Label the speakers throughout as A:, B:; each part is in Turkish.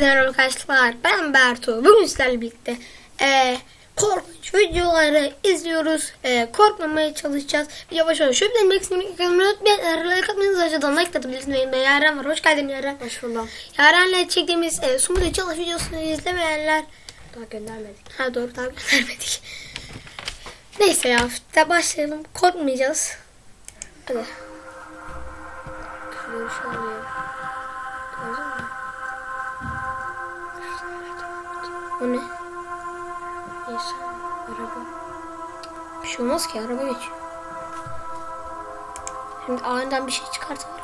A: Merhaba arkadaşlar ben Bertu. Bugün sizlerle birlikte e, korkunç videoları izliyoruz. E, korkmamaya çalışacağız. Yavaş yavaş şöyle demek istedim. Kanalıma unutmayın. Like atmanızı aşağıdan like atabilirsiniz. Benim de Yaren var. Hoş geldin Yaren.
B: Hoş buldum.
A: Yaren'le çektiğimiz e, Sumut Çalış videosunu izlemeyenler.
B: Daha göndermedik.
A: Ha doğru daha göndermedik. Neyse ya de başlayalım. Korkmayacağız. Hadi.
B: Şurada bir şey oluyor. Gördün mü?
A: O ne?
B: İnsan, araba.
A: Bir şey olmaz ki araba geçiyor. Şimdi aniden bir şey ya.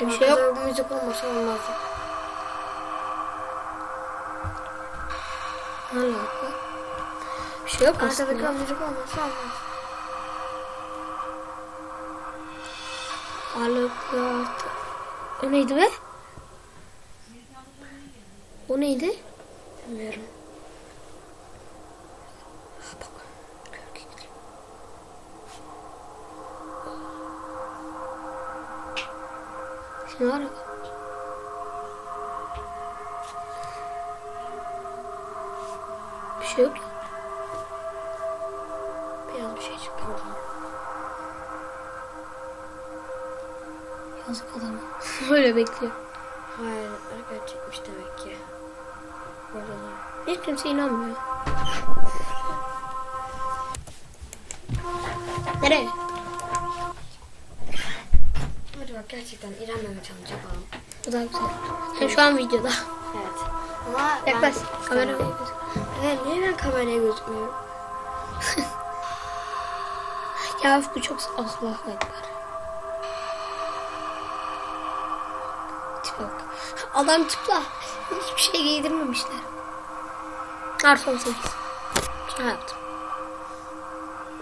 A: Bir şey yok.
B: Arkada müzik olmasa olmaz.
A: Alaka. Bir şey yok aslında.
B: Arkadaki müzik olmasa olmaz.
A: Alaka. O neydi be? O neydi?
B: Bilmiyorum.
A: Bak. Gölge gidiyor. Şimdi var. Bir şey yok ya.
B: Beyaz bir şey çıktı oradan.
A: Yazık adamı. Öyle bekliyor.
B: Hayır, gerçekmiş demek ki. Oradalar.
A: Hiç kimse inanmıyor. Nereye?
B: Hadi bak gerçekten İrem Mehmet.
A: Bu daha güzel. Hem şu an videoda.
B: Evet. Ama
A: Yaklaş. Kamera yaklaş.
B: Evet, niye ben kameraya gözükmüyorum?
A: Ya bu çok Allahu Ekber. Adam tıpla. Hiçbir şey giydirmemişler. Artı 18. Şaka yaptım.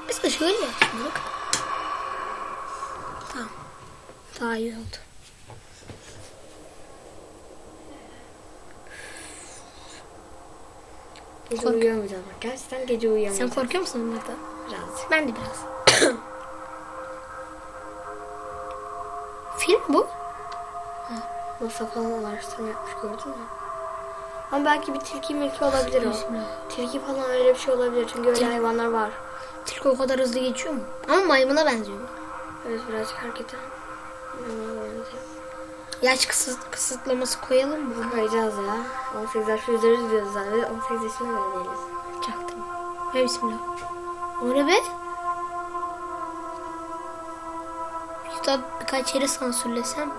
A: Biz de şöyle yapmadık. Tamam. Daha iyi oldu.
B: Gece bak. Gerçekten gece
A: Sen
B: uyuyamayacağız.
A: korkuyor musun onlardan?
B: Birazcık.
A: Ben de biraz.
B: Masa falan araştırma yapmış gördün mü? Ama belki bir tilki milki olabilir o. Tilki falan öyle bir şey olabilir çünkü öyle hayvanlar var.
A: Tilki o kadar hızlı geçiyor mu? Ama maymuna benziyor.
B: Evet birazcık hareketi.
A: Yaş kısıt, kısıtlaması koyalım mı?
B: Koyacağız ya. 18 yaş üzeri diyoruz zaten. Biz 18 yaşında bile değiliz.
A: Çaktım. Ve bismillah. O ne be? Şurada birkaç yeri sansürlesem mi?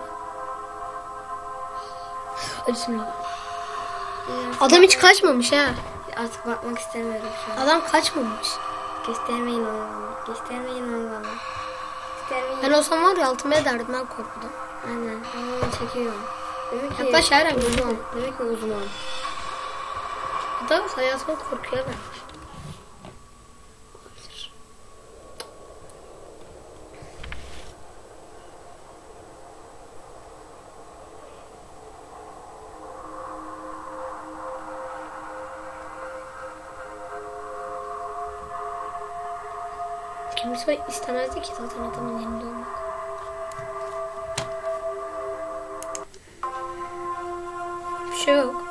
A: Bismillah. Adam hiç kaçmamış ha.
B: Artık bakmak istemiyorum şu an.
A: Adam kaçmamış.
B: Göstermeyin onu bana. Göstermeyin onu bana. Göstermeyin.
A: Ben olsam var ya altıma ederdim ben korkudan.
B: Aynen. Ben onu çekiyorum. Demek ki
A: Yaklaş Eren,
B: uzman. Demek ki uzman.
A: Adam hayatına korkuya vermiş. Kimse istemezdi ki zaten adamın yanında olmak. Bir şey yok.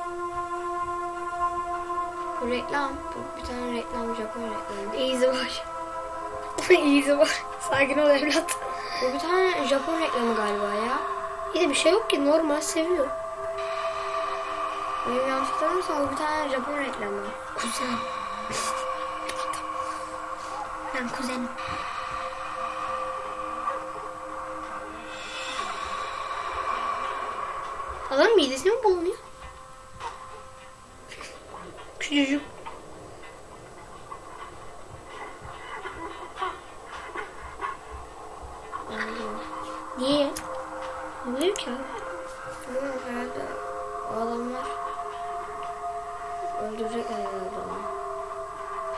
B: Bu reklam. Bu bir tane reklam. Japon reklamı.
A: Easy var. Easy var. Sakin ol evlat.
B: Bu bir tane Japon reklamı galiba ya.
A: Bir de bir şey yok ki normal seviyor.
B: Benim yanlış hatırlamıyorsam bu bir tane Japon reklamı.
A: Kuzen. ben kuzenim. Adam midesi mi bulunuyor? Küçücük. Niye? Bileyim ki abi.
B: Bilmiyorum herhalde o adamlar öldürecek herhalde onu.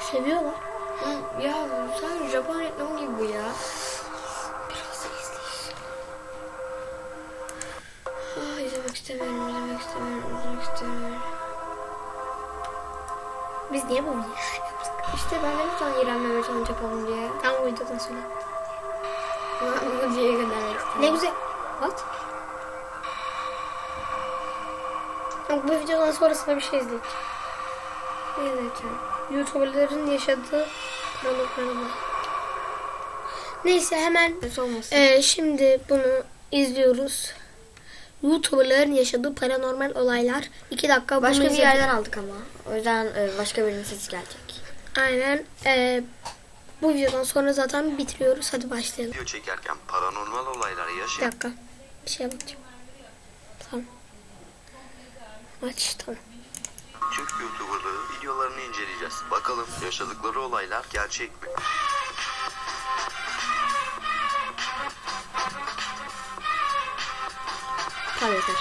A: Seviyorlar.
B: Hı, Ya sen Japon reklamı gibi bu ya.
A: Biraz da izleyiş.
B: Ah, izlemek istemiyorum, izlemek istemiyorum, izlemek istemiyorum.
A: Biz niye bunu yaptık?
B: İşte ben de bir tane İrem Mehmet Hanım yapalım diye.
A: Tam bu videodan sonra.
B: Bunu diye göndermek istedim.
A: Ne güzel. What? Ama bu videodan sonrasında bir şey izleyeceğim.
B: Ne diyeceğim?
A: YouTuber'ların yaşadığı paranormal. Neyse hemen. Ee, şimdi bunu izliyoruz. YouTuber'ların yaşadığı paranormal olaylar. 2 dakika bunu
B: başka bir
A: izledik.
B: yerden aldık ama. O yüzden e, başka birinin sesi gelecek.
A: Aynen. Ee, bu videodan sonra zaten bitiriyoruz. Hadi başlayalım.
C: Video çekerken paranormal olaylar
A: Bir
C: yaşayan
A: dakika. Bir şeye bakacağım. Tamam. Aç tamam.
C: Türk YouTuber'ları videolarını inceleyeceğiz. Bakalım yaşadıkları olaylar gerçek mi?
B: Tamam yeter.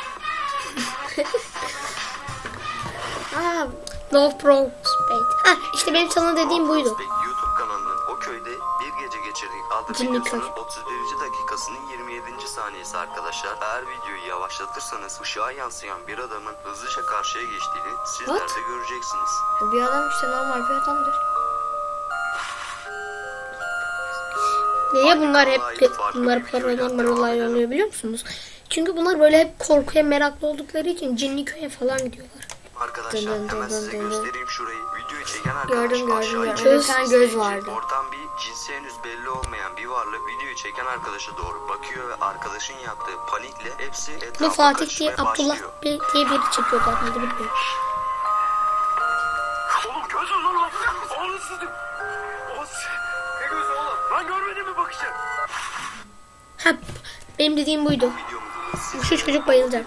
A: Aa, Love Pro Spade. Ha, işte benim sana dediğim buydu.
C: Prospect YouTube kanalının o köyde bir gece geçirdik adlı
A: Cinli
C: videosunun
A: köy.
C: 31. dakikasının 27. saniyesi arkadaşlar. Eğer videoyu yavaşlatırsanız ışığa yansıyan bir adamın hızlıca karşıya geçtiğini sizler
B: What?
C: de göreceksiniz.
B: Bir adam işte normal bir adamdır.
A: Niye bunlar hep bunlar paranormal olaylar oluyor biliyor musunuz? Çünkü bunlar böyle hep korkuya meraklı oldukları için cinli köye falan gidiyorlar.
C: Arkadaşlar
B: Dın dın
C: hemen
B: dın
C: size
B: dın dın.
C: göstereyim şurayı. Videoyu çeken arkadaş
B: Gördüm gördüm
C: aşağı
B: gördüm. göz vardı.
C: Oradan bir cinsi henüz belli olmayan bir varlık videoyu çeken arkadaşa doğru bakıyor ve arkadaşın yaptığı panikle hepsi
A: Bunu
C: etrafa
A: Fatih diye Abdullah bir- diye biri çekiyorlar. Hadi bilmiyorum.
D: Oğlum gözünüz oğlum. Oğlum sizin. O ne gözü oğlum? Lan görmedin mi bakışı?
A: Ha, benim dediğim buydu.
C: Siz
A: Şu çocuk bayılacak.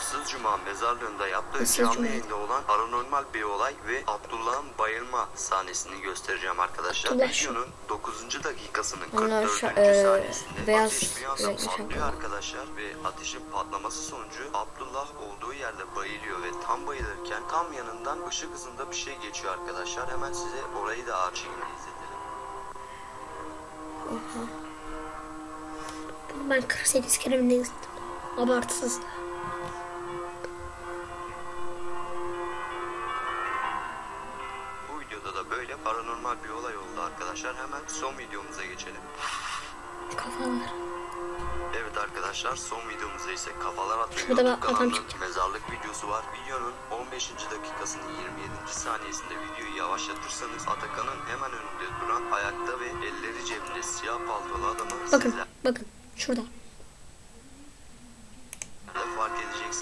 C: Issız Cuma mezarlığında yaptığı
A: Issız
C: canlı
A: Cuma.
C: yayında olan paranormal bir olay ve Abdullah'ın bayılma sahnesini göstereceğim arkadaşlar.
A: Abdullah.
C: Videonun 9. dakikasının
B: Onlar
C: 44.
B: şu, e,
C: saniyesinde
B: beyaz
C: ateş bir anda patlıyor arkadaşlar ve ateşin patlaması sonucu Abdullah olduğu yerde bayılıyor ve tam bayılırken tam yanından ışık hızında bir şey geçiyor arkadaşlar. Hemen size orayı da ağır şekilde izletelim.
A: Bunu ben 48 kere mi ne izledim? Abartısız.
C: Bu videoda da böyle paranormal bir olay oldu arkadaşlar. Hemen son videomuza geçelim.
A: Kafalar.
C: Evet arkadaşlar son videomuzda ise Kafalar YouTube kanalının
A: çıkacak.
C: mezarlık videosu var. Videonun 15. dakikasının 27. saniyesinde videoyu yavaşlatırsanız Atakan'ın hemen önünde duran ayakta ve elleri cebinde siyah paltolu adamı
A: Bakın,
C: sizler
A: bakın. Şurada.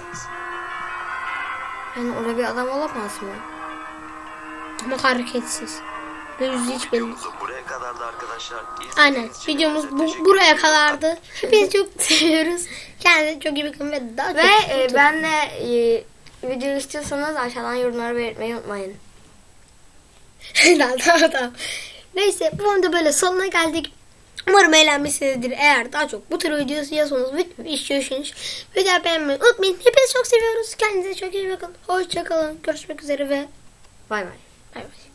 C: Edeceksiniz.
B: Yani orada bir adam olamaz mı?
A: Ama hareketsiz. Ve yüzü hiç belli. değil.
C: Buraya kadardı arkadaşlar. İzlediğiniz
A: Aynen. Videomuz bu, buraya kadardı. Hepinizi çok seviyoruz. Kendinize çok iyi bakın ve daha çok
B: Ve e,
A: mutlu-
B: benle e, video istiyorsanız aşağıdan yorumlara belirtmeyi unutmayın.
A: tamam, tamam, tamam. Neyse bu anda böyle sonuna geldik. Umarım eğlenmişsinizdir. Eğer daha çok bu tür video istiyorsanız videoyu istiyorsanız videoyu beğenmeyi unutmayın. Hepinizi çok seviyoruz. Kendinize çok iyi bakın. Hoşçakalın. Görüşmek üzere ve
B: Bay bay.
A: bay bay.